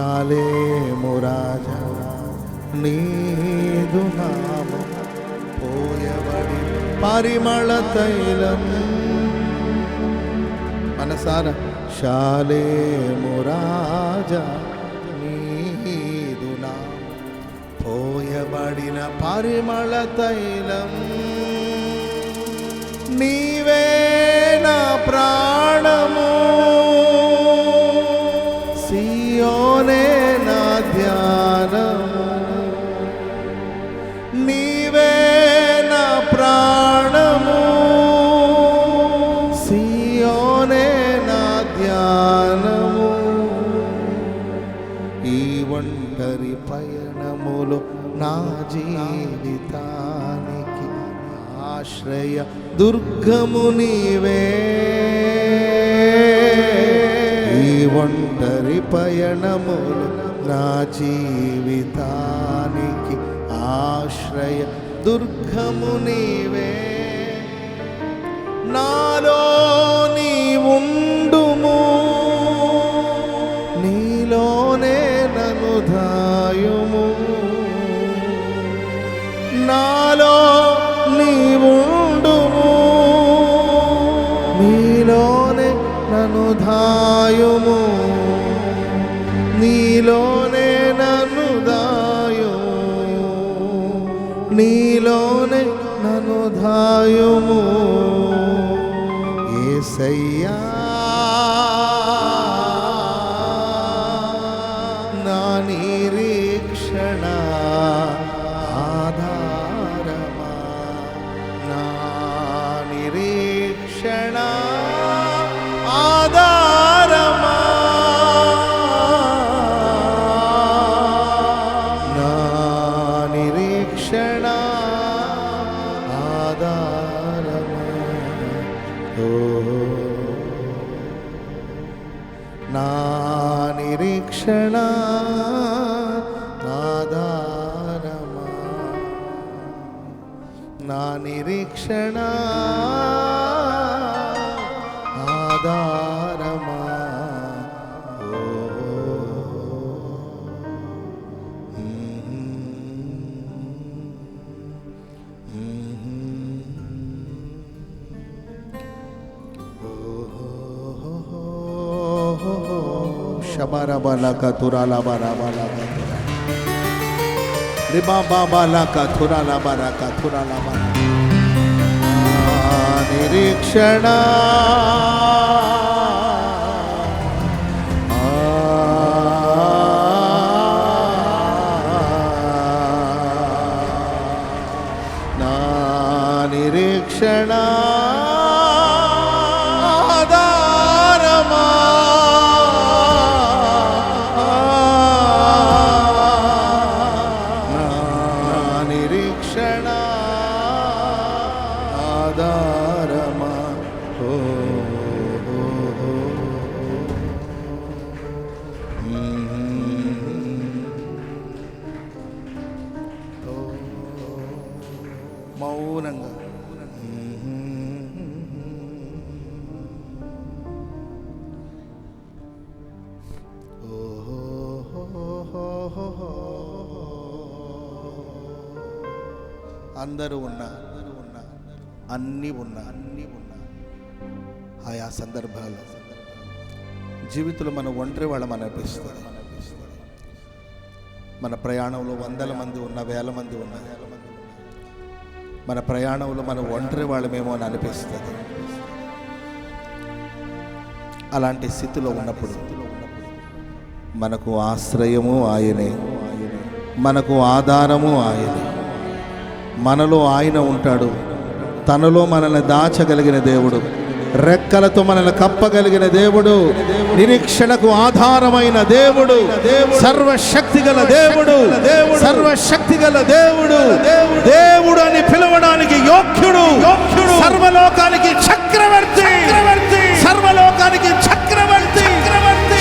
శాలేము రాజా నీదు నామం పోయబడి పరిమళ తైలం. మనసార శాలేము రాజా నీదు నామం పోయబడిన పరిమళ తైలం. నీవే నా ప్రా ఒంటరి నా జీవితానికి ఆశ్రయ దుర్గము నీవే. ఈ ఒంటరి పయనములు నా జీవితానికి ఆశ్రయ దుర్గము నీవే. నాలో నీవుండుము నీలోనే నను దాయుము నాలో నీ నీలోనే నను దాయుము నీలోనే నన్ను దాయుము నీలోనే నన్ను దాయుము ఏసయ్యా. నిరీక్షణ ఆధారమా నా నిరీక్షణ ఆధారమా నా నిరీక్షణ ఆధారమా ఓ నా నిరీక్షణ ना നാനിരീക്ഷണ ആധാരമാ शबारा बाला का तुराला बारा बाला का रिबा बाबा लाका थोरा लाबा राका थोरा लाबा निरीक्षणा మౌనంగా. అందరూ ఉన్నా అన్నీ ఉన్నా అన్నీ ఉన్నా. ఆయా సందర్భాలు జీవితంలో మన ఒంటరి వాళ్ళం అనిపిస్తుంది. మన ప్రయాణంలో వందల మంది ఉన్న వేల మంది ఉన్న మన ప్రయాణంలో మన ఒంటరి వాళ్ళమేమో అని అనిపిస్తుంది. అలాంటి స్థితిలో ఉన్నప్పుడు మనకు ఆశ్రయము ఆయనే. మనకు ఆధారము ఆయనే. మనలో ఆయన ఉంటాడు. తనలో మనల్ని దాచగలిగిన దేవుడు. రెక్కలతో మనల్ని కప్పగలిగిన దేవుడు నిరీక్షణకు ఆధారమైన దేవుడు సర్వశక్తి గల దేవుడు సర్వశక్తి గల దేవుడు దేవుడు అని పిలవడానికి యోగ్యుడు యోగ్యుడు సర్వలోకానికి చక్రవర్తి సర్వలోకానికి చక్రవర్తి చక్రవర్తి